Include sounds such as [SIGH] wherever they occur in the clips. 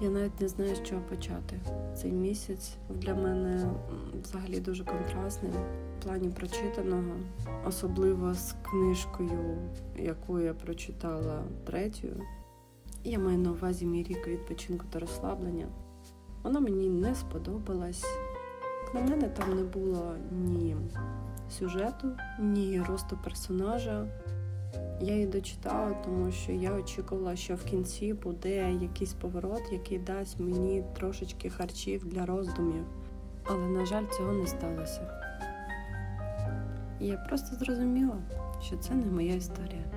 Не знаю, з чого почати. Цей місяць для мене взагалі дуже контрастним в плані прочитаного, особливо з книжкою, яку я прочитала третю. Я маю на увазі мій рік відпочинку та розслаблення. Вона мені не сподобалась. На мене там не було ні сюжету, ні росту персонажа. Я її дочитала, тому що я очікувала, що в кінці буде якийсь поворот, який дасть мені трошечки харчів для роздумів. Але, на жаль, цього не сталося. І я просто зрозуміла, що це не моя історія.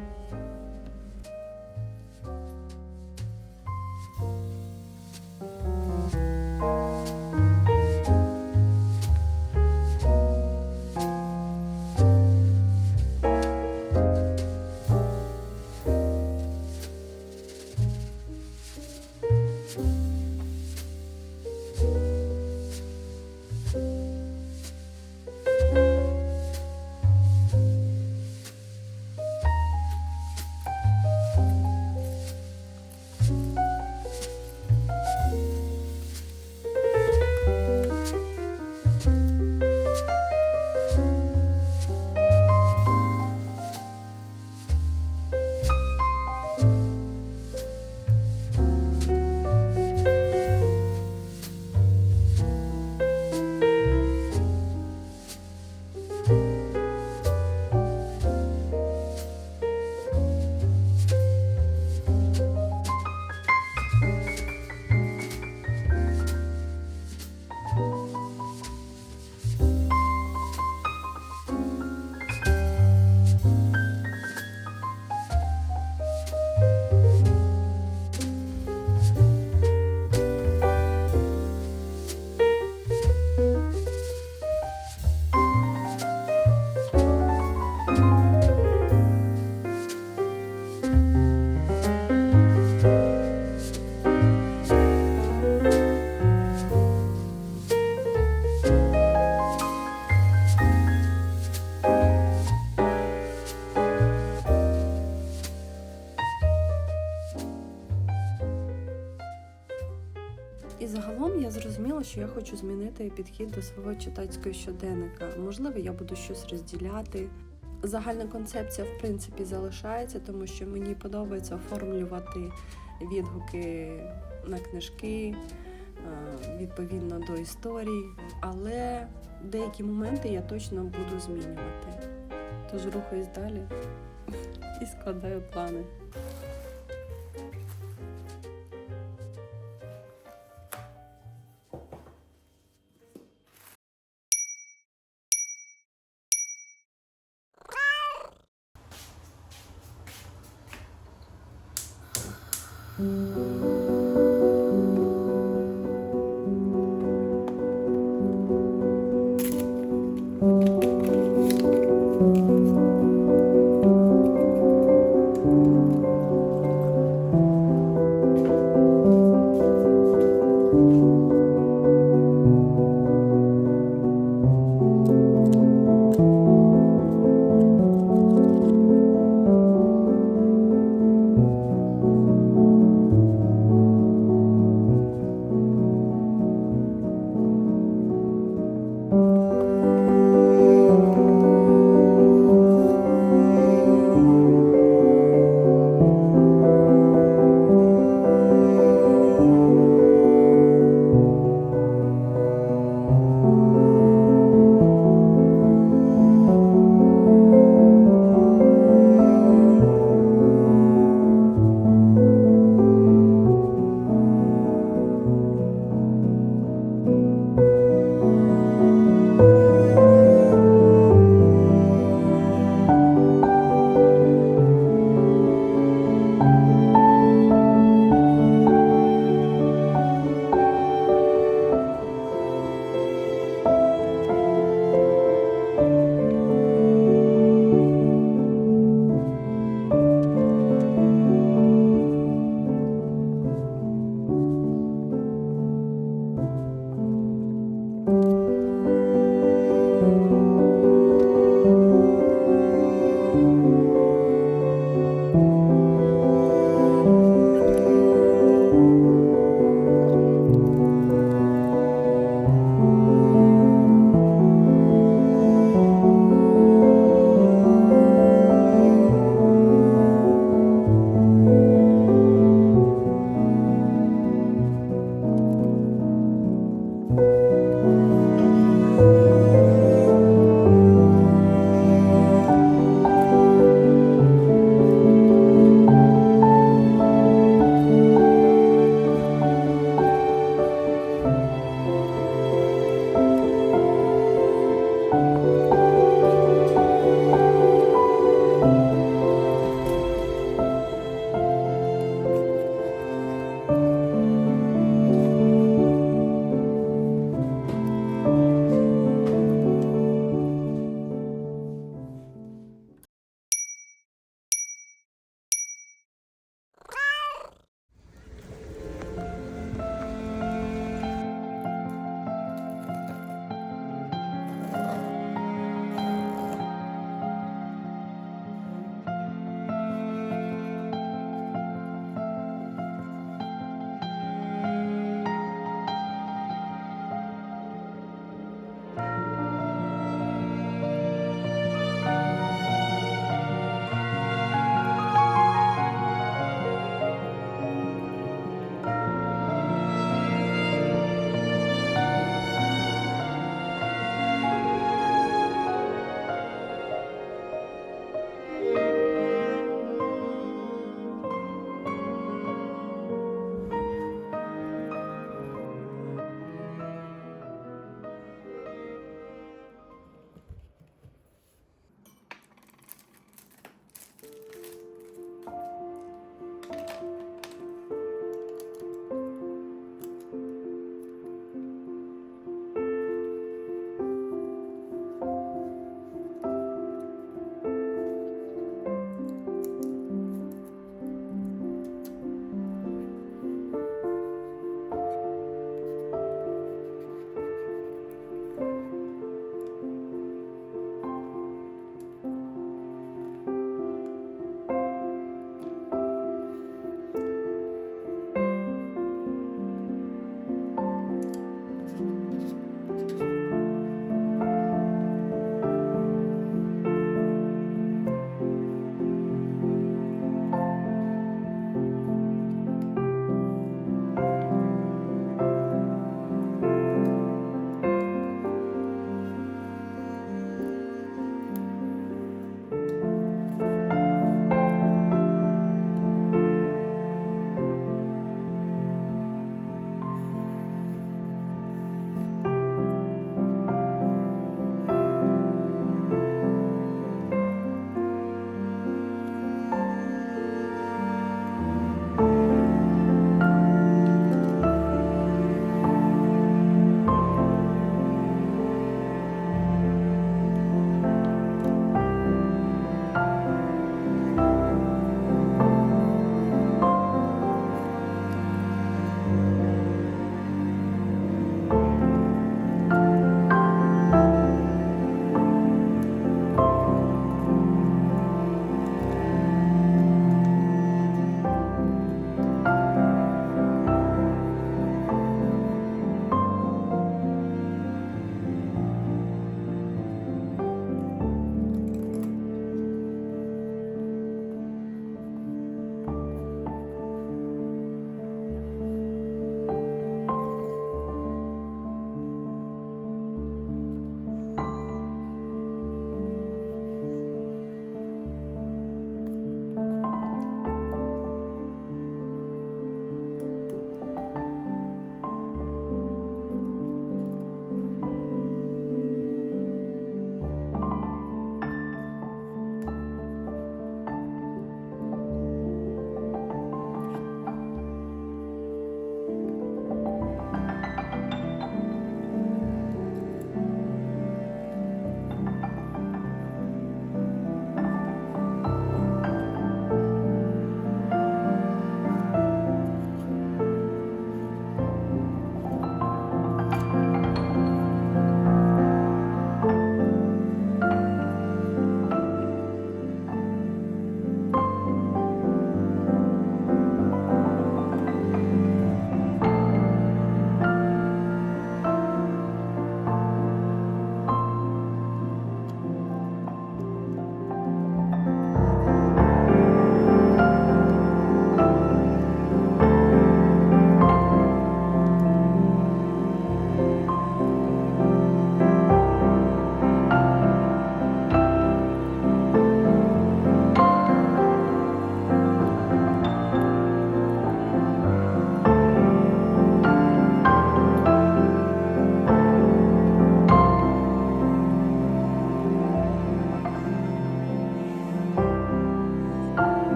Що я хочу змінити підхід до свого читацького щоденника. Можливо, я буду щось розділяти. Загальна концепція, в принципі, залишається, тому що мені подобається оформлювати відгуки на книжки е, відповідно до історій, але деякі моменти я точно буду змінювати. Тож рухаюсь далі [LAUGHS] і складаю плани.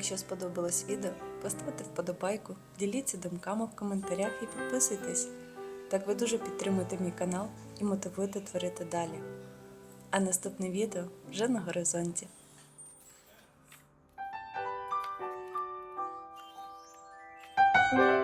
Якщо сподобалось відео, поставте вподобайку, діліться думками в коментарях і підписуйтесь. Так ви дуже підтримуєте мій канал і мотивуєте творити далі. А наступне відео вже на горизонті. Thank